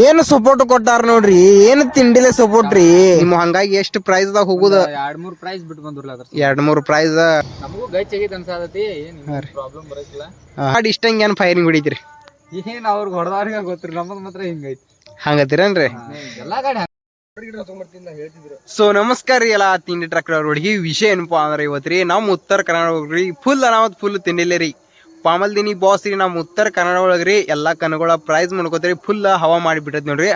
ಏನು ಸಪೋರ್ಟ್ ಕೊಟ್ಟಾರ ನೋಡ್ರಿ? ಏನ್ ತಿಂಡಿಲೆ ಸಪೋರ್ಟ್ ರೀ? ನಿಮ್ ಹಂಗಾಗಿ ಎಷ್ಟು ಪ್ರೈಸ್ ದಾಗ ಹೋಗುದ? ಎರಡ್ ಮೂರ್ ಪ್ರೈಸ್ ಬಿಟ್ಟು ಬಂದ್ರಲ್ಲ ಅದ್ರ ಎರಡ್ ಮೂರ್ ಪ್ರೈಸ್ ನಮಗೂ ಗಚ್ ಆಗೈತೆ ಅನ್ಸಾದತಿ ಏನ್ ಪ್ರಾಬ್ಲಮ್ ಬರಕಿಲ್ಲ. ಹಾಡ್ ಇಷ್ಟಂಗ ಏನ್ ಫೈರಿಂಗ್ ಹೊಡಿತೀರಿ? ಏನ್ ಅವ್ರಿಗೆ ಹೊಡೆದವ್ರಿಗೆ ಗೊತ್ತಿರಿ ನಮ್ಮದ್ ಮಾತ್ರ ಹಿಂಗೈತಿ. ಹಂಗತಿರನ್ರಿ? ಎಲ್ಲಾ ಗಾಡಿ ಸೊ ನಮಸ್ಕಾರ ರೀ ಎಲ್ಲ ತಿಂಡಿ ಟ್ರಕ್ ಹುಡುಗಿ. ವಿಷಯ ಏನಪ್ಪಾ ಅಂದ್ರೆ ಇವತ್ತು ರೀ ನಮ್ಮ ಉತ್ತರ ಕರ್ನಾಟಕ ರೀ ಫುಲ್ ಅನಾವತ್ ಫುಲ್ ತಿಂಡಿಲ್ಲ ರೀ. ಪಾಮಲ್ದಿನಿ ಬಾಸ್ ರೀ ನಮ್ಮ ಉತ್ತರ ಕನ್ನಡ ಒಳಗೆ ರೀ, ಎಲ್ಲ ಕನಗಳ ಪ್ರೈಸ್ ಮಾಡ್ಕೋತೀರಿ ಫುಲ್ ಹವಾ ಮಾಡಿಬಿಟ್ಟೈತಿ ನೋಡ್ರಿ.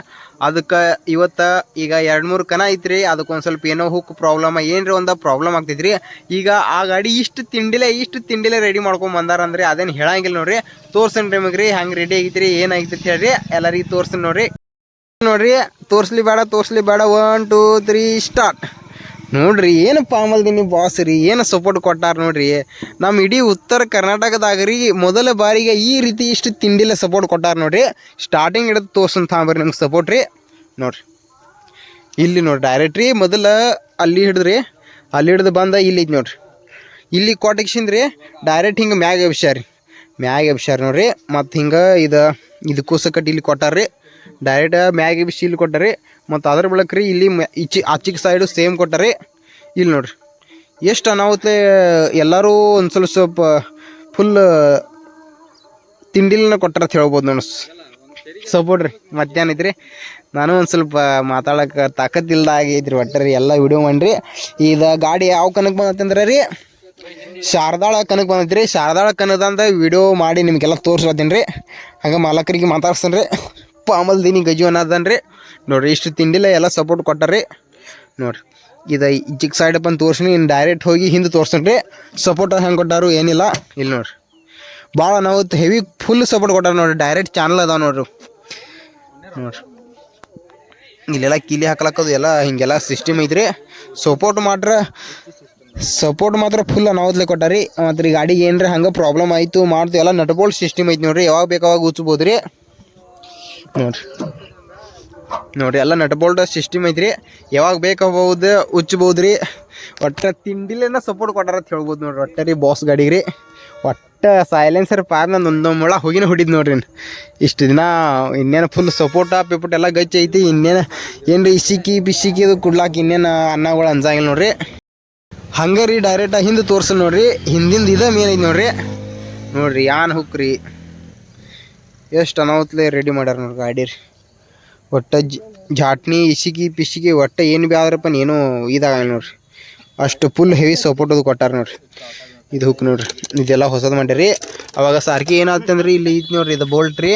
ಅದಕ್ಕೆ ಇವತ್ತ ಈಗ ಎರಡು ಮೂರು ಕನ ಐತ್ರಿ ಅದಕ್ಕೆ ಒಂದು ಸ್ವಲ್ಪ ಏನೋ ಹುಕ್ ಪ್ರಾಬ್ಲಮ್ ಏನ್ರಿ ಒಂದ ಪ್ರಾಬ್ಲಮ್ ಆಗ್ತೈತ್ರಿ. ಈಗ ಆ ಗಾಡಿ ಇಷ್ಟು ತಿಂಡಿಲೆ ಇಷ್ಟು ತಿಂಡಿಲೆ ರೆಡಿ ಮಾಡ್ಕೊಂಡ್ ಬಂದಾರ ಅಂದ್ರೆ, ಅದೇನು ಹೇಳಂಗಿಲ್ಲ ನೋಡ್ರಿ. ತೋರ್ಸನ್ ರೀ ಹಂಗೆ ರೆಡಿ ಆಗೈತ್ರಿ ಏನಾಗೈತಿ ಹೇಳ್ರಿ, ಎಲ್ಲರಿಗೆ ತೋರ್ಸನ್ ನೋಡ್ರಿ. ನೋಡ್ರಿ, ತೋರಿಸ್ಲಿ ಬೇಡ ತೋರಿಸ್ಲಿ ಬೇಡ ಒನ್ ಟೂ ತ್ರೀ ಸ್ಟಾರ್ಟ್ ನೋಡ್ರಿ, ಏನು ಪಾಮಲ್ದಿನಿ ಬಾಸ್ ರೀ, ಏನು ಸಪೋರ್ಟ್ ಕೊಟ್ಟಾರ ನೋಡ್ರಿ. ನಮ್ಮ ಇಡೀ ಉತ್ತರ ಕರ್ನಾಟಕದಾಗ ರೀ, ಮೊದಲ ಬಾರಿಗೆ ಈ ರೀತಿ ಇಷ್ಟು ತಿಂಡಿಲ್ಲ ಸಪೋರ್ಟ್ ಕೊಟ್ಟಾರ ನೋಡ್ರಿ. ಸ್ಟಾರ್ಟಿಂಗ್ ಹಿಡಿದು ತೋರ್ಸಂತ ಬರ್ರಿ ನಿಮ್ಗೆ ಸಪೋರ್ಟ್ ರೀ. ನೋಡ್ರಿ. ಇಲ್ಲಿ ನೋಡ್ರಿ ಡೈರೆಕ್ಟ್ ರೀ, ಮೊದಲು ಅಲ್ಲಿ ಹಿಡಿದ್ರಿ, ಅಲ್ಲಿ ಹಿಡ್ದು ಬಂದ ಇಲ್ಲಿ ಐತಿ ನೋಡ್ರಿ. ಇಲ್ಲಿ ರೀ ಡೈರೆಕ್ಟ್ ಹಿಂಗೆ ಮ್ಯಾಗ ಎಬ್ಸ್ಯಾರ ರೀ. ಮ್ಯಾಗ ಎಬ್ಸ್ಯಾರ ನೋಡ್ರಿ, ಮತ್ತು ಹಿಂಗೆ ಇದು ಇದು ಕೂಸ ಕಟ್ಟಿ ಇಲ್ಲಿ ಕೊಟ್ಟಾರ್ರಿ ಡೈರೆಕ್ಟ್ ಮ್ಯಾಗಿ ಬಿಸಿ ಇಲ್ಲಿ ಕೊಟ್ಟರಿ, ಮತ್ತು ಅದ್ರ ಬಳಕ ರೀ ಇಲ್ಲಿ ಇಚ್ಚಿ ಆಚಿಗೆ ಸೈಡು ಸೇಮ್ ಕೊಟ್ಟರಿ, ಇಲ್ಲಿ ನೋಡ್ರಿ. ಎಷ್ಟು ಅನಾಹುತ, ಎಲ್ಲರೂ ಒಂದು ಸ್ವಲ್ಪ ಸ್ವಲ್ಪ ಫುಲ್ ತಿಂಡಿಲನ್ನ ಕೊಟ್ಟರೆ ಹೇಳ್ಬೋದು ನೋಡ್ಸ್ ಸಪೋರ್ಟ್ ರೀ. ಇದ್ರಿ ನಾನು ಒಂದು ಸ್ವಲ್ಪ ಮಾತಾಡೋಕೆ ತಾಕತ್ತಿಲ್ದ ಆಗೈತ್ರಿ ಒಟ್ಟೆ ರೀ ಎಲ್ಲ ವಿಡಿಯೋ ಮಾಡ್ರಿ. ಈಗ ಗಾಡಿ ಯಾವ ಕನಕ್ಕೆ ಬಂದತ್ತಂದ್ರೆ ರೀ, ಶಾರದಾಳ ಕನಕ್ ಬಂದೈತ್ರಿ ಶಾರದಾಳ ಕನದಂದ ವಿಡಿಯೋ ಮಾಡಿ ನಿಮಗೆಲ್ಲ ತೋರಿಸ್ಲತ್ತೀನಿ ರೀ. ಹಂಗೆ ಮಾಲಕರಿಗೆ ಮಾತಾಡ್ಸ್ತೀನಿ ರೀ. ಪಾಮಲ್ದಿನಿ ಗಜು ಅನ್ನೋದನ್ ರೀ ನೋಡ್ರಿ ಇಷ್ಟು ತಿಂಡಿಲ್ಲ ಎಲ್ಲ ಸಪೋರ್ಟ್ ಕೊಟ್ಟಾರಿ ನೋಡ್ರಿ, ಇದು ಚಿಕ್ಕ ಸೈಡ್ ಬಂದು ತೋರ್ಸಿನಿ ಇನ್ನು ಡೈರೆಕ್ಟ್ ಹೋಗಿ ಹಿಂದೆ ತೋರ್ಸನ್ ರೀ. ಸಪೋರ್ಟ್ ಹೆಂಗೆ ಕೊಟ್ಟಾರು ಏನಿಲ್ಲ. ಇಲ್ಲಿ ನೋಡ್ರಿ ಭಾಳ ನಾವು ಹೆವಿ ಫುಲ್ ಸಪೋರ್ಟ್ ಕೊಟ್ಟಾರ ನೋಡ್ರಿ ಡೈರೆಕ್ಟ್ ಚಾನಲ್ ಅದಾವ ನೋಡ್ರಿ. ನೋಡ್ರಿ, ಇಲ್ಲೆಲ್ಲ ಕೀಲಿ ಹಾಕ್ಲಕ್ಕದು ಎಲ್ಲ ಹಿಂಗೆಲ್ಲ ಸಿಸ್ಟಮ್ ಐತ್ರಿ. ಸಪೋರ್ಟ್ ಮಾಡ್ರ ಸಪೋರ್ಟ್ ಮಾತ್ರ ಫುಲ್ ಅನಾವತ್ಲೆ ಕೊಟ್ಟಾರಿ. ಮತ್ತು ರೀ ಗಾಡಿಗೆ ಏನರ ಹಂಗೆ ಪ್ರಾಬ್ಲಮ್ ಆಯಿತು ಮಾಡ್ತು ಎಲ್ಲ ನಟ್ಬೋಲ್ಡ್ ಸಿಸ್ಟಮ್ ಐತಿ ನೋಡ್ರಿ. ಯಾವಾಗ ಬೇಕಾವಾಗ ಉಚ್ಬೋದು ರೀ ನೋಡ್ರಿ. ನೋಡಿರಿ, ಎಲ್ಲ ನಟ್ಬೋಲ್ಟ್ ಸಿಸ್ಟಮ್ ಐತ್ರಿ. ಯಾವಾಗ ಬೇಕಾಗಬಹುದು ಉಚ್ಚಬಹುದು ರೀ ಒಟ್ಟ ತಿಂಡಿಲೇನ ಸಪೋರ್ಟ್ ಕೊಟ್ಟಾರ ಅಂತ ಹೇಳ್ಬೋದು ನೋಡ್ರಿ. ಒಟ್ಟ ರೀ ಬಾಸ್ ಗಾಡಿಗೆ ರೀ ಒಟ್ಟ ಸೈಲೆನ್ಸರ್ ಪಾರ್ ನಾನು ಒಂದು ಮೊಳ ಹೋಗಿನ ಹೊಡಿದ್ ನೋಡ್ರಿ ಇಷ್ಟು ದಿನ ಇನ್ನೇನು ಫುಲ್ ಸಪೋರ್ಟ ಪಿಪೋಟ್ ಎಲ್ಲ ಗಚ್ಚಿ ಐತಿ. ಇನ್ನೇನು ಏನ್ರಿ ಇಸಿಕಿ, ಬಿಸಿಕಿ ಅದು ಕುಡ್ಲಾಕ ಇನ್ನೇನು ಅನ್ನಗಳು ಅಂಜಾಗಿಲ್ಲ ನೋಡ್ರಿ. ಹಂಗೆ ರೀ ಡೈರೆಕ್ಟಾಗಿ ಹಿಂದೆ ತೋರ್ಸ ನೋಡ್ರಿ. ಹಿಂದಿಂದ ಇದ ಮೇನ್ ನೋಡ್ರಿ. ನೋಡ್ರಿ, ಯಾನ್ ಹುಕ್ ರೀ. ಎಷ್ಟು ಅನಾಹುತ್ಲೆ ರೆಡಿ ಮಾಡ್ಯಾರ ನೋಡ್ರಿ ಗಾಡಿ ರೀ. ಒಟ್ಟು ಜಾಟ್ನಿ ಇಸಿಗಿ ಪಿಸಿಗಿ ಒಟ್ಟು ಏನು ಭೀ ಆದ್ರಪ್ಪ ಏನೂ ಇದಾಗಲ್ಲ ನೋಡ್ರಿ. ಅಷ್ಟು ಫುಲ್ ಹೆವಿ ಸಪೋರ್ಟ್ ಅದು ಕೊಟ್ಟಾರ ನೋಡ್ರಿ. ಇದು ಹುಕ್ ನೋಡ್ರಿ. ಇದೆಲ್ಲ ಹೊಸದು ಮಾಡ್ಯಾರಿ ಅವಾಗ ಸಾರ್ಕಿ ಏನಾಗ್ತಂದ್ರಿ ಇಲ್ಲಿ ಇದು ನೋಡ್ರಿ, ಇದು ಬೋಲ್ಟ್ ರೀ.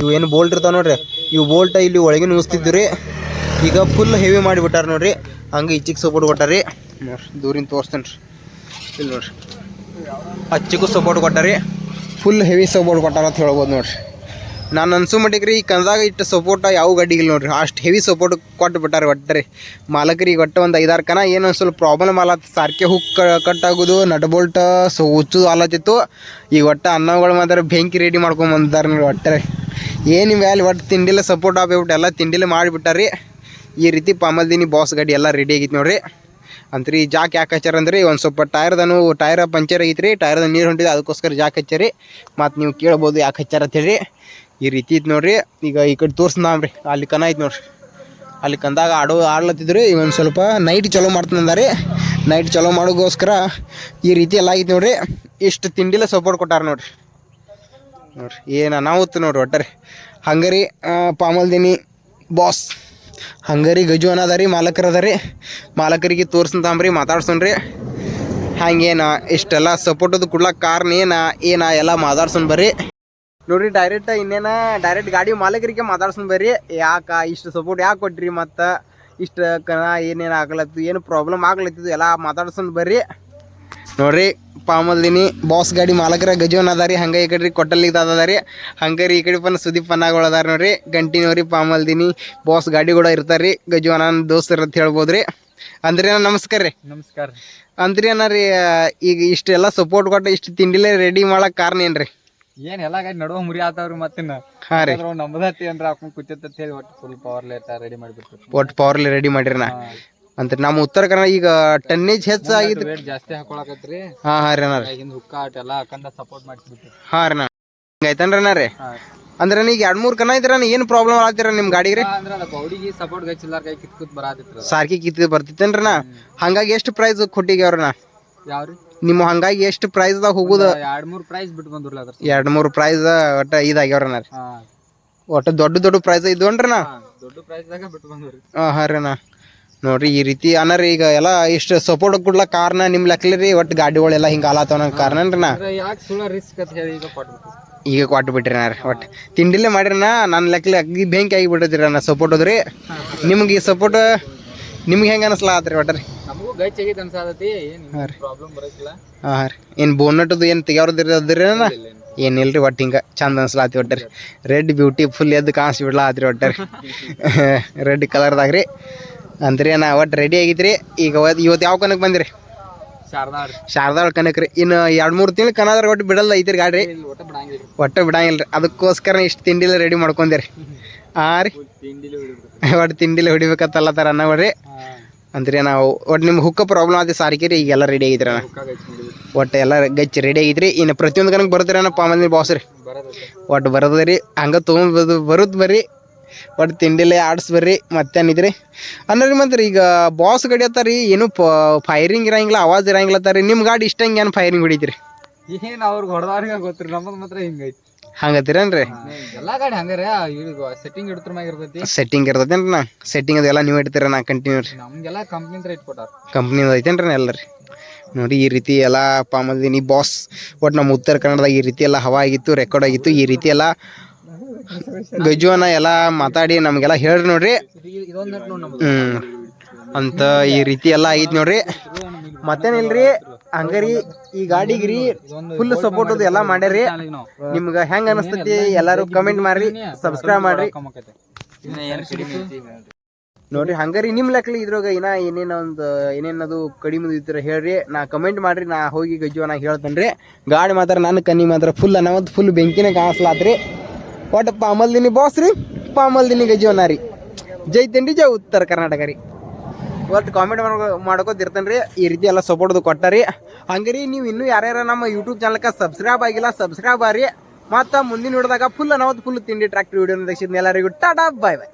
ಇವು ಏನು ಬೋಲ್ಟ್ ಇರ್ತಾವೆ ನೋಡ್ರಿ. ಇವು ಬೋಲ್ಟ ಇಲ್ಲಿ ಒಳಗೆ ಉಸ್ತಿದ್ವು ರೀ. ಈಗ ಫುಲ್ ಹೆವಿ ಮಾಡಿಬಿಟ್ಟಾರ ನೋಡ್ರಿ. ಹಂಗೆ ಇಚ್ಚಿಗೆ ಸಪೋರ್ಟ್ ಕೊಟ್ಟಾರಿ ನೋಡ್ರಿ ದೂರಿಂದ ತೋರಿಸ್ತೇನೆ ರೀ. ಇಲ್ಲಿ ನೋಡ್ರಿ. ಹಚ್ಚಿಗೂ ಸಪೋರ್ಟ್ ಕೊಟ್ಟಾರಿ ಫುಲ್ ಹೆವಿ ಸಪೋರ್ಟ್ ಕೊಟ್ಟಾರ ಅಂತ ಹೇಳ್ಬೋದು ನೋಡ್ರಿ. ನಾನು ಅನ್ಸು ಮಟ್ಟಿಗೆ ರೀ, ಈ ಕನ್ನದಾಗ ಇಟ್ಟು ಸಪೋರ್ಟ್ ಯಾವ ಗಾಡಿಗಿಲ್ಲ ನೋಡ್ರಿ. ಅಷ್ಟು ಹೆವಿ ಸಪೋರ್ಟ್ ಕೊಟ್ಟು ಬಿಟ್ಟಾರೆ ಒಟ್ಟು ರೀ ಮಾಲಕರಿಗೆ ಒಟ್ಟು ಒಂದು ಐದಾರು ಕನ ಏನೋ ಸ್ವಲ್ಪ ಪ್ರಾಬ್ಲಮ್ ಆಲತ್ತ ಸಾರ್ಕೆ ಹುಕ್ ಕಟ್ ಆಗೋದು ನಟ್ ಬೋಲ್ಟ್ ಸೊ ಹುಚ್ಚು ಆಲತ್ತಿತ್ತು ಈಗ ಒಟ್ಟು ಅನ್ನಗಳು ಮಾತ್ರ ಬೆಂಕಿ ರೆಡಿ ಮಾಡ್ಕೊಂಡು ಬಂದಾರ ನೋಡಿ ಒಟ್ಟರೆ. ಏನು ವ್ಯಾಲಿ ಒಟ್ಟು ತಿಂಡಿಲ್ಲ ಸಪೋರ್ಟ್ ಆಗ್ಬಿಟ್ಟು ಎಲ್ಲ ತಿಂಡಿಲ್ಲ ಮಾಡಿಬಿಟ್ಟಾರಿ. ಈ ರೀತಿ ಪಾಮಲ್ದಿನಿ ಬಾಸ್ ಗಾಡಿ ಎಲ್ಲ ರೆಡಿ ಆಗಿತ್ತು ನೋಡ್ರಿ. ಅಂತರಿ ಜಾಕ್ ಯಾಕೆ ಹಚ್ಚಾರ ಅಂದ್ರೆ, ಒಂದು ಸ್ವಲ್ಪ ಟೈರ್ದನು ಟೈರ್ ಪಂಚರ್ ಆಗೈತ್ರಿ ಟೈರ್ದ ನೀರು ಹೊಂಟಿದೆ, ಅದಕ್ಕೋಸ್ಕರ ಜಾಕ್ ಹಚ್ಚಾರಿ ಮತ್ತು ನೀವು ಕೇಳ್ಬೋದು ಯಾಕೆ ಹಚ್ಚಾರ ಅಂತೇಳಿ ಈ ರೀತಿ ಇತ್ತು ನೋಡ್ರಿ. ಈಗ ಈ ಕಡೆ ತೋರ್ಸ್ನಾಮ್ರಿ ಅಲ್ಲಿ ಕನ ಐತೆ ನೋಡ್ರಿ. ಅಲ್ಲಿ ಕಂದಾಗ ಆಡೋ ಆಡ್ಲತ್ತಿದ್ರು. ಈಗ ಒಂದು ಸ್ವಲ್ಪ ನೈಟ್ ಚಲೋ ಮಾಡ್ತಂದಾರಿ ನೈಟ್ ಚಲೋ ಮಾಡೋಗೋಸ್ಕರ ಈ ರೀತಿ ಎಲ್ಲ ಆಗಿತ್ತು ನೋಡ್ರಿ. ಇಷ್ಟು ತಿಂಡಿಲ್ಲ ಸಪೋರ್ಟ್ ಕೊಟ್ಟಾರ ನೋಡ್ರಿ. ನೋಡ್ರಿ, ಏನು ಅನಾಹುತ ನೋಡ್ರಿ ಒಟ್ಟಾರೆ. ಹಂಗರಿ ಪಾಮಲ್ದಿನಿ ಬಾಸ್ ಹಂಗರಿ ಗಜು ಅನ್ನೋದ ರೀ ಮಾಲಕರು ಅದ ರೀ ಮಾಲಕರಿಗೆ ತೋರ್ಸಂತಾಮ್ರಿ ಮಾತಾಡ್ಸೋಣ್ರಿ ಹಂಗೇನ ಇಷ್ಟೆಲ್ಲ ಸಪೋರ್ಟ್ ಅದು ಕೊಡ್ಲಕ್ಕ ಕಾರಣ ಏನ ಏನ ಎಲ್ಲ ಮಾತಾಡ್ಸೋಣ ಬರ್ರಿ. ನೋಡ್ರಿ ಡೈರೆಕ್ಟ್ ಇನ್ನೇನ ಡೈರೆಕ್ಟ್ ಗಾಡಿ ಮಾಲಕರಿಗೆ ಮಾತಾಡ್ಸನ್ ಬರ್ರಿ. ಯಾಕೆ ಇಷ್ಟು ಸಪೋರ್ಟ್ ಯಾಕೆ ಕೊಟ್ರಿ ಮತ್ತು? ಇಷ್ಟು ಕನ ಏನೇನು ಆಗ್ಲತ್ತು ಏನು ಪ್ರಾಬ್ಲಮ್ ಆಗ್ಲತ್ತಿದ್ದು ಎಲ್ಲ ಮಾತಾಡ್ಸೋಣ ಬರ್ರಿ. ನೋಡ್ರಿ ಪಾಮಲ್ದಿನಿ ಬಾಸ್ ಗಾಡಿ ಮಾಲಕರ ಗಜವನ್ ಅದಾರಿ ಹಂಗೆ ಈ ಕಡೆ ರೀ ಕೊಟ್ಟಲ್ಲಿಗೆ ಅದಾರಿ. ಹಂಗೆ ರೀ ಈ ಕಡೆ ಪನ್ ಸುದೀಪ್ ಅದಾರ ನೋಡ್ರಿ. ಗಂಟಿ ನೋಡ್ರಿ ಪಾಮಲ್ದಿನಿ ಬಾಸ್ ಗಾಡಿ ಕೂಡ ಇರ್ತಾರ್ರಿ ಗಜವನ ದೋಸ್ತರು ಅಂತ ಹೇಳ್ಬೋದು ರೀ. ಅಂದ್ರೆ ನಮಸ್ಕಾರ ರೀ. ನಮಸ್ಕಾರ ಅಂದ್ರಿ ಅನ್ನ ರೀ ಈಗ ಇಷ್ಟೆಲ್ಲ ಸಪೋರ್ಟ್ ಕೊಟ್ಟು ಇಷ್ಟು ತಿಂಡಿಲೇ ರೆಡಿ ಮಾಡೋಕೆ ಕಾರಣ ಏನ್ರಿ? ಏನ್ ಎಲ್ಲಾ ಗಾಡಿ ನಡುವ ಮುರಿ ಆತಾವ್ರಿ ಮತ್ತಿನ್ನ? ಹಾಂ ರೀ. ನಮ್ದತ್ತಿ ಏನ್ರ ಹಾಕೊಂಡ್ ಕುಚ್ಚತ್ತ ಹೇಳಿ ಒಟ್ಟು ಫುಲ್ ಪವರ್ ಲೇಟ್ ರೆಡಿ ಮಾಡಿಬಿಟ್ರು. ಒಟ್ಟು ಪವರ್ಲಿ ರೆಡಿ ಮಾಡಿರಿ ನಾ ಅಂತ ನಮ್ಮ ಉತ್ತರ ಕನ್ನಡ ಈಗ ಟನ್ನೇಜ್ ಹೆಚ್ಚಾಗಿದ್ದು ವೇಟ್ ಜಾಸ್ತಿ ಹಾಕೊಳಕತ್ರಿ. ಹಾ ಹಾ ರೀ ಅಣ್ಣ ಹಿಂದ್ ಹುಕ್ಕ ಆಟ ಎಲ್ಲಾ ಹಾಕಂದ ಸಪೋರ್ಟ್ ಮಾಡಿಸ್ಬಿಟ್ರು. ಹಾ ರೀ ಅಣ್ಣ ಹಿಂಗಾಯ್ತನ್ರಿ ಅಣ್ಣ ರೀ. ಅಂದ್ರೆ ಈಗ ಎರಡ್ ಮೂರ್ ಕನ್ನ ಇದ್ರ ಏನ್ ಪ್ರಾಬ್ಲಮ್ ಆಗ್ತೀರ ನಿಮ್ ಗಾಡಿಗೆ ಅಂದ್ರೆ ಬೌಡಿಗೆ ಸಪೋರ್ಟ್ ಗೈ ಚಿಲ್ಲಾರ ಕೈ ಕಿತ್ ಕೂತ್ ಬರಾತಿತ್ರ ಸಾರ್ಕಿ ಕಿತ್ತು ನಾ ಹಂಗಾಗಿ ಎಷ್ಟು ಪ್ರೈಸ್ ಕೊಟ್ಟಿಗೆ ಅವ್ರನ್ನ? ಯಾವ್ರಿ? ನಿಮ್ಮ ಹಂಗಾಗಿ ಎಷ್ಟು ಪ್ರೈಸ್ದಾಗ ಹೋಗುದ? ಎರಡ್ ಮೂರ್ ಪ್ರೈಸ್ ಬಿಟ್ಟು ಬಂದ್ರಲ್ಲ ಅದ್ರ ಎರಡು ಮೂರು ಪ್ರೈಸ್ ಒಟ್ಟ ಇದಾಗ್ಯಾವ್ರನ ರೀ. ಹಾ. ಒಟ್ಟು ದೊಡ್ಡ ದೊಡ್ಡ ಪ್ರೈಸ್ ಇದ್ವನ್ರಿ ನಾ ದೊಡ್ಡ ಪ್ರೈಸ್ ಬಿಟ್ಟು ಬಂದ್ರಿ ಹಾಂ ಹಾಂ ರೀ ನಾ ನೋಡ್ರಿ ಈ ರೀತಿ ಅನ್ನಾರ ಈಗ ಎಲ್ಲ ಇಷ್ಟು ಸಪೋರ್ಟ್ ಕೊಡ್ಲ ಕಾರಣ ನಿಮ್ಮ ಲೆಕ್ಕಲಿ ರೀ ಒಟ್ಟು ಗಾಡಿಗಳೆಲ್ಲ ಹಿಂಗೆ ಆಲಾತವ ನಂಗೆ ಕಾರಣ ನಾ ಯಾಕೆ ಸುಳ್ಳ ರಿಸ್ಕ್ ಅಂತ ಹೇಳಿ ಈಗ ಕೊಟ್ಬಿಟ್ಟು ಈಗ ಕೊಟ್ಟು ಬಿಟ್ರಿ ನಾ ಒಟ್ಟು ತಿಂಡಿಲೇ ಮಾಡಿರಿ ನಾ ನನ್ನ ಲೆಕ್ಕಲಿ ಅಗ್ಗಿ ಬೆಂಕಿ ಆಗಿ ಬಿಟ್ಟಿದ್ರಿ ಸಪೋರ್ಟ್ ಹೋದ್ರಿ. ನಿಮ್ಗೆ ಈ ಸಪೋರ್ಟ್ ನಿಮ್ಗೆ ಹೆಂಗೆ ಅನಿಸ್ಲಾ ಆತ್ರಿ ಒಟ್ಟು ರೀ? ನಮಗೂ ಗೈ ಆಗೈತೆ ಅನ್ಸಾದತಿ ಏನ್ ಪ್ರಾಬ್ಲಮ್ ಬರಕಿಲ್ಲ. ಹಾಂ ಹಾಂ ರೀ. ಏನು ಬೋನಟ್ಟದು ಏನು ಏನಿಲ್ಲ ರೀ ಒಟ್ಟು ಹಿಂಗೆ ಚಂದ ಅನ್ಸ್ಲಾತಿ ಒಟ್ಟರಿ. ರೆಡ್ ಬ್ಯೂಟಿಫುಲ್ ಎದ್ದು ಕಾಣಿಸಿ ಬಿಡ್ಲಾತ್ರಿ ಒಟ್ಟರಿ. ರೆಡ್ ಕಲರ್ದಾಗ ರೀ. ಅಂದ್ರೆ ನಾ ಒಟ್ಟು ರೆಡಿ ಆಗಿದ್ರಿ. ಈಗ ಇವತ್ತು ಯಾವ ಕನಕ್ ಬಂದಿರಿ? ಶಾರದಾ ಕನಕ್ ರೀ. ಇನ್ನು ಎರಡು ಮೂರು ತಿಂಗಳು ಕನಾದ್ರ ಒಟ್ಟು ಬಿಡಲ್ಲ ಐತ್ರಿ ಗಾಡಿ ಒಟ್ಟ ಬಿಡಂಗಿಲ್ಲ ರೀ. ಅದಕ್ಕೋಸ್ಕರ ಇಷ್ಟು ತಿಂಡಿಲ್ಲ ರೆಡಿ ಮಾಡ್ಕೊಂದಿರಿ. ಹಾಂ ರೀ. ಒಟ್ಟು ತಿಂಡಿಲ್ಲ ಹೊಡಿಬೇಕತ್ತಲ್ಲ ಥರ ಅನ್ನವ್ರಿ ಅಂದ್ರಿ ನಾವು ಒಟ್ಟು ನಿಮ್ಗೆ ಹುಕ್ಕ ಪ್ರಾಬ್ಲಮ್ ಆದ್ರೆ ಸಾರಿಗೆ ರೀ ಈಗೆಲ್ಲ ರೆಡಿ ಆಗಿದ್ರಿ ಒಟ್ಟು ಎಲ್ಲ ಗಚ್ಚಿ ರೆಡಿ ಆಗಿದ್ರಿ. ಇನ್ನು ಪ್ರತಿಯೊಂದು ಕನಕ್ಕೆ ಅಣ್ಣ ನಾ ಪಾಮಂದಿ ಬಾಸ್ ರೀ ಒಟ್ಟು ಬರೋದ ರೀ. ಹಂಗೆ ತೊಗೊಂಬೋದು ಬರುದು ಬರ್ರಿ. ಒಟ್ಟು ತಿಂಡಿಲೆ ಆಡ್ಸ್ ಬರ್ರಿ. ಮತ್ತೇನಿದ್ರಿ ಅಂದ್ರೆ ಮತ್ತೆ ಈಗ ಬಾಸ್ ಗಡಿಯತ್ತಾರೀ ಏನು ಫೈರಿಂಗ್ ಇರಂಗಿಲ್ಲ ಆವಾಜ್ ಇರಂಗಿಲ್ಲ ಅತ್ತಾರ. ರೀ ನಿಮ್ಮ ಗಾಡಿ ಇಷ್ಟ ಹಂಗೆ ಏನು ಫೈರಿಂಗ್ ಹೊಡಿತೀರಿ? ಏನ್ ಅವ್ರಿಗೆ ಹೊಡೆದವ್ರಿಗೆ ಗೊತ್ತಿರಿ ನಮ್ಮದ್ ಮಾತ್ರ ಹಿಂಗೈತಿ ಹಂಗತ್ತೀರೇನ್ರಿ ಎಲ್ಲಾ ಗಾಡಿ ಹಂಗಾರ ಈಗ ಸೆಟ್ಟಿಂಗ್ ಇಡ್ತ್ರ ಮ್ಯಾಗ ಇರ್ತೈತಿ. ಸೆಟ್ಟಿಂಗ್ ಇರ್ತೈತೇನ್ರಿ ನಾ? ಸೆಟ್ಟಿಂಗ್ ಅದೆಲ್ಲ ನೀವು ಇಡ್ತೀರ ನಾ ಕಂಟಿನ್ಯೂ ರೀ. ನಮ್ಗೆಲ್ಲ ಕಂಪ್ನಿ ರೇಟ್ ಕೊಟ್ಟಾರ ಕಂಪ್ನಿದು ಐತೇನ್ರಿ ಎಲ್ಲರಿ? ನೋಡಿ ಈ ರೀತಿ ಎಲ್ಲ ಪಾಮದಿನಿ ಬಾಸ್ ಒಟ್ಟು ನಮ್ಮ ಉತ್ತರ ಕನ್ನಡದಾಗ ಈ ರೀತಿ ಎಲ್ಲ ಹವಾ ಆಗಿತ್ತು ರೆಕಾರ್ಡ್ ಆಗಿತ್ತು ಈ ರೀತಿ ಎಲ್ಲ ಗಜುವನ ಎಲ್ಲ ಮಾತಾಡಿ ನಮಗೆಲ್ಲ ಹೇಳ್ರಿ ನೋಡ್ರಿ. ಹ್ಮ್ ಅಂತ ಈ ರೀತಿ ಎಲ್ಲ ಐತಿ ನೋಡ್ರಿ. ಮತ್ತೇನಿಲ್ರಿ? ಹಂಗರಿ, ಈ ಗಾಡಿಗ್ರಿ ಫುಲ್ ಸಪೋರ್ಟ್ ಅದು ಎಲ್ಲ ಮಾಡ್ಯಾರಿ ನಿಮ್ಗ ಹೆಂಗ ಅನಸ್ತತಿ ಎಲ್ಲಾರು ಕಮೆಂಟ್ ಮಾಡ್ರಿ ಸಬ್ಸ್ಕ್ರೈಬ್ ಮಾಡ್ರಿ. ಏನ್ ನೋಡ್ರಿ, ಹಂಗಾರಿ ನಿಮ್ ಲೆಕ್ಕಲಿ ಇದ್ರಾಗ ಇನ್ನ ಏನೇನ ಒಂದು ಏನೇನದು ಕಡಿಮೆ ಇದ್ರ ಹೇಳ್ರಿ. ನಾ ಕಮೆಂಟ್ ಮಾಡ್ರಿ, ನಾ ಹೋಗಿ ಗಜ್ಜು ನಾ ಹೇಳ್ತೇನ್ರಿ. ಗಾಡಿ ಮಾತ್ರ ನನ್ನ ಕನ್ನಿ ಮಾತ್ರ ಫುಲ್ ಅನ್ನೋದು ಫುಲ್ ಬೆಂಕಿನ ಕಾಣಿಸ್ಲಾತ್ರಿ. ಪಾಮಲ್ ದಿನಿ ಬಾಸ್ ರೀ, ಪಾಮಲ್ದಿನಿ ಗಜ್ಜುವನ ರೀ. ಜೈ ತಿಂಡಿ, ಜೈ ಉತ್ತರ ಕರ್ನಾಟಕ ರೀ. ಒಟ್ಟು ಕಾಮೆಂಟ್ ಮಾಡ್ಕೋತಿರ್ತೇನೆ ರೀ ಈ ರೀತಿ ಎಲ್ಲ ಸಪೋರ್ಟ್ದು ಕೊಟ್ಟಾರಿ ರೀ ನೀವು ಇನ್ನೂ ಯಾರ್ಯಾರ ನಮ್ಮ ಯೂಟ್ಯೂಬ್ ಚಾನಲ್ಗೆ ಸಬ್ಸ್ಕ್ರೈಬ್ ಆಗಿಲ್ಲ ಸಬ್ಸ್ಕ್ರೈಬ್ ಆರಿ ಮತ್ತು ಮುಂದಿನ ಹಿಡಿದಾಗ ಫುಲ್ ಅನ್ನೋದು ಫುಲ್ ತಿಂಡಿ ಟ್ರ್ಯಾಕ್ಟರ್ ತೆಗಿಸಿದ್ನ ಎಲ್ಲರಿಗೂ ಟಾಟಾ ಬಾಯ್ ಬಾಯ್